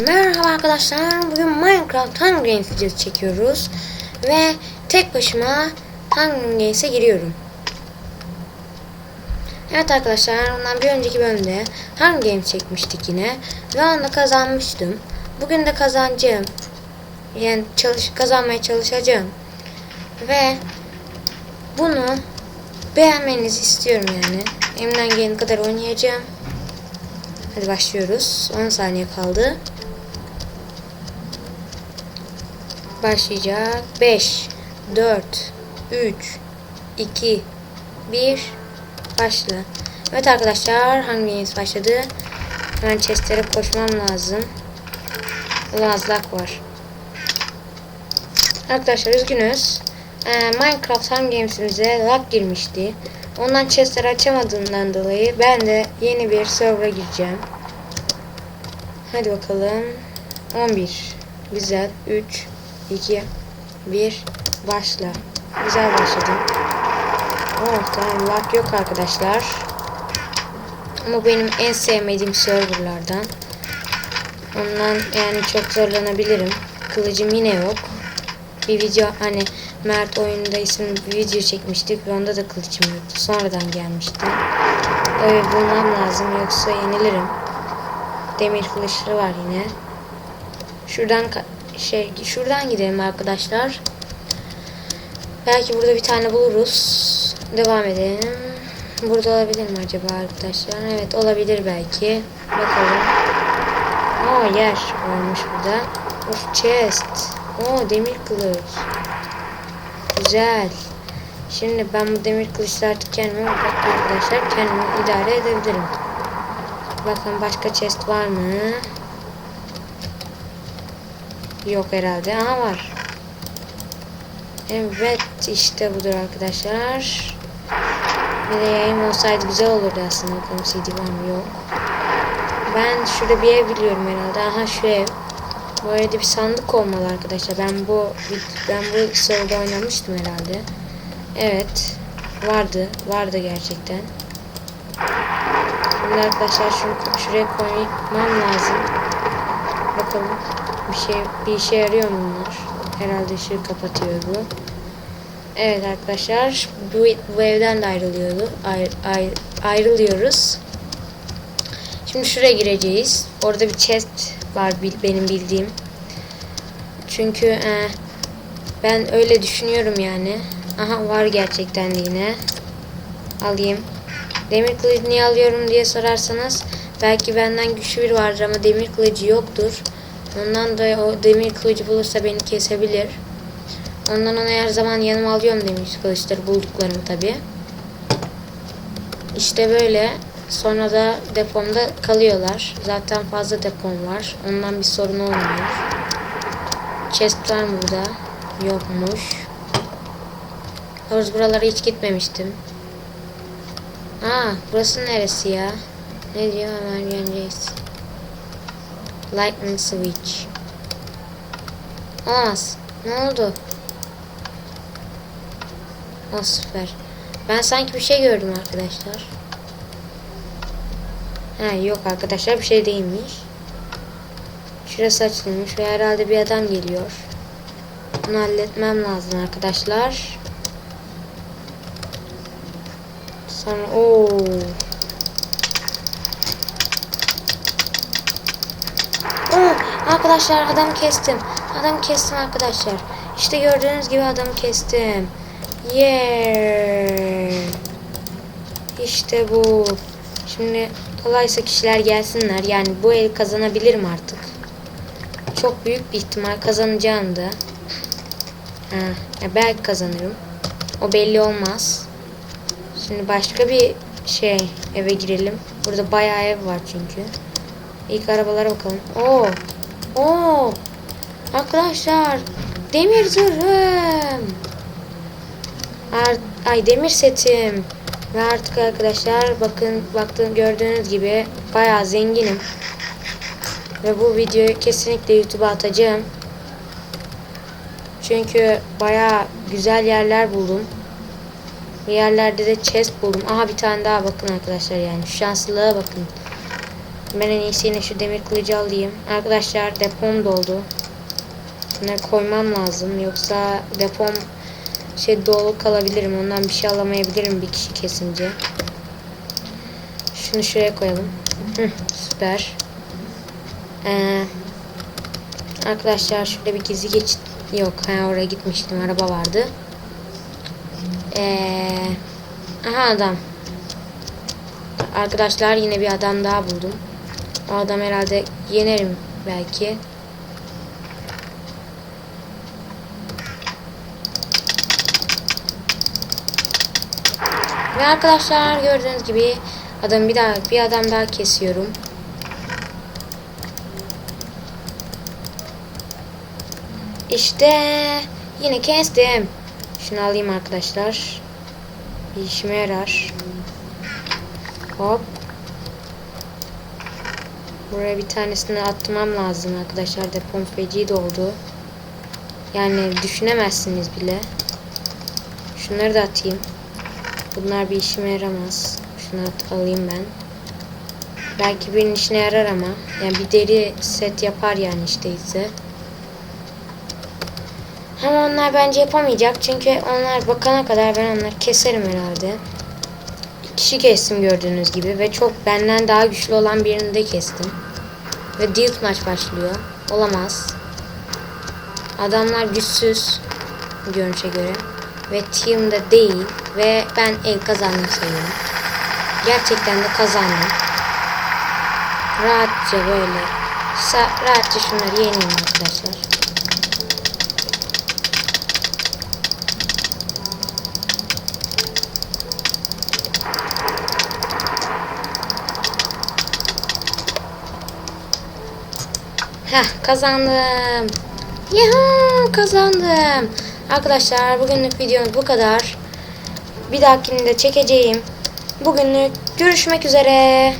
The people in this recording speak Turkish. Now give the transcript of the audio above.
Merhaba arkadaşlar. Bugün Minecraft Hunger Games videosu çekiyoruz. Ve tek başıma Hunger Games'e giriyorum. Evet arkadaşlar, ondan bir önceki bölümde Hunger Games çekmiştik yine. Ve onda kazanmıştım. Bugün de kazanacağım. Yani çalış kazanmaya çalışacağım. Ve bunu beğenmenizi istiyorum yani. Elimden gelene kadar oynayacağım. Hadi başlıyoruz. 10 saniye kaldı. Başlayacak. 5 4 3 2 1 Başla. Evet arkadaşlar hanginiz başladı? Hemen chestlere koşmam lazım. Ulan var. Arkadaşlar üzgünüz. Ee, Minecraft Hunger Games'imize lag girmişti. Ondan chestleri açamadığından dolayı ben de yeni bir server'a gireceğim. Hadi bakalım. 11. Güzel. 3, 2, 1. Başla. Güzel başladım. Oh tamam lag yok arkadaşlar. Ama benim en sevmediğim serverlardan. Ondan yani çok zorlanabilirim. Kılıcım yine yok. Bir video hani Mert oyunda bir video çekmiştik ve onda da kılıcım yoktu. Sonradan gelmişti. Öyle bulmam lazım yoksa yenilirim. Demir kılıçları var yine. Şuradan şey şuradan gidelim arkadaşlar. Belki burada bir tane buluruz. Devam edelim. Burada olabilir mi acaba arkadaşlar? Evet olabilir belki. Bakalım. Oo yer varmış burada. Of chest. Oo demir kılıç. Güzel. Şimdi ben bu demir kılıçla artık kendime arkadaşlar kendimi idare edebilirim. Bakın başka chest var mı? Yok herhalde. Aha var. Evet işte budur arkadaşlar. Bir de yayın olsaydı güzel olurdu aslında. Bakalım CD var mı? Yok. Ben şurada bir ev biliyorum herhalde. Aha şu ev. Bu arada bir sandık olmalı arkadaşlar. Ben bu ben bu serverda oynamıştım herhalde. Evet. Vardı. Vardı gerçekten. Şimdi arkadaşlar şunu şuraya koymam lazım. Bakalım. Bir şey bir işe yarıyor mu bunlar? Herhalde ışığı kapatıyor bu. Evet arkadaşlar bu, bu evden de ayrılıyordu. Ayr, ayr, ayrılıyoruz. Şimdi şuraya gireceğiz. Orada bir chest var benim bildiğim. Çünkü e, ben öyle düşünüyorum yani. Aha var gerçekten de yine. Alayım. Demir kılıcı niye alıyorum diye sorarsanız belki benden güçlü bir vardır ama demir kılıcı yoktur. Ondan da o demir kılıcı bulursa beni kesebilir. Ondan ona her zaman yanıma alıyorum demir kılıçları bulduklarım tabi. İşte böyle. Sonra da depomda kalıyorlar. Zaten fazla depom var. Ondan bir sorun olmuyor. Chest var burada? Yokmuş. Havuz buralara hiç gitmemiştim. Aa, burası neresi ya? Ne diyor hemen göreceğiz. Lightning switch. Olamaz. Ne oldu? O süper. Ben sanki bir şey gördüm arkadaşlar. Ha yok arkadaşlar bir şey değilmiş. Şurası açılmış ve herhalde bir adam geliyor. Bunu halletmem lazım arkadaşlar. Sonra o Arkadaşlar adam kestim. Adam kestim arkadaşlar. İşte gördüğünüz gibi adamı kestim. Yeah. İşte bu. Şimdi kolaysa kişiler gelsinler. Yani bu el kazanabilirim artık. Çok büyük bir ihtimal kazanacağım da. Ha, belki kazanırım. O belli olmaz. Şimdi başka bir şey eve girelim. Burada bayağı ev var çünkü. İlk arabalara bakalım. Oo. Oo. Arkadaşlar demir zırhım. Ar ay demir setim. Ve artık arkadaşlar bakın baktığın gördüğünüz gibi bayağı zenginim. Ve bu videoyu kesinlikle YouTube'a atacağım. Çünkü bayağı güzel yerler buldum. Bir yerlerde de chest buldum. Aha bir tane daha bakın arkadaşlar yani. Şu şanslılığa bakın. Ben en iyisi yine şu demir kılıcı alayım. Arkadaşlar depom doldu. Bunları koymam lazım. Yoksa depom şey dolu kalabilirim. Ondan bir şey alamayabilirim bir kişi kesince. Şunu şuraya koyalım. Hı, süper. Ee, arkadaşlar şurada bir gizli geçit yok. Ha oraya gitmiştim. Araba vardı. Ee, aha adam. Arkadaşlar yine bir adam daha buldum. O adam herhalde yenerim belki. Ve arkadaşlar gördüğünüz gibi adam bir daha bir adam daha kesiyorum. İşte yine kestim. Şunu alayım arkadaşlar. Bir işime yarar. Hop. Buraya bir tanesini atmam lazım arkadaşlar. Depom feci doldu. Yani düşünemezsiniz bile. Şunları da atayım. Bunlar bir işime yaramaz. Şunu alayım ben. Belki birinin işine yarar ama. Yani bir deri set yapar yani işte ise. Ama onlar bence yapamayacak. Çünkü onlar bakana kadar ben onları keserim herhalde. Kişi kestim gördüğünüz gibi. Ve çok benden daha güçlü olan birini de kestim. Ve Duke maç başlıyor. Olamaz. Adamlar güçsüz. Görünüşe göre. Ve team'de değil. Ve ben el kazandım sayıyorum. Gerçekten de kazandım. Rahatça böyle. Rahatça şunları yeneyim arkadaşlar. Heh kazandım. Yuhuu kazandım. Arkadaşlar bugünlük videomuz bu kadar. Bir dahakini de çekeceğim. Bugünlük görüşmek üzere.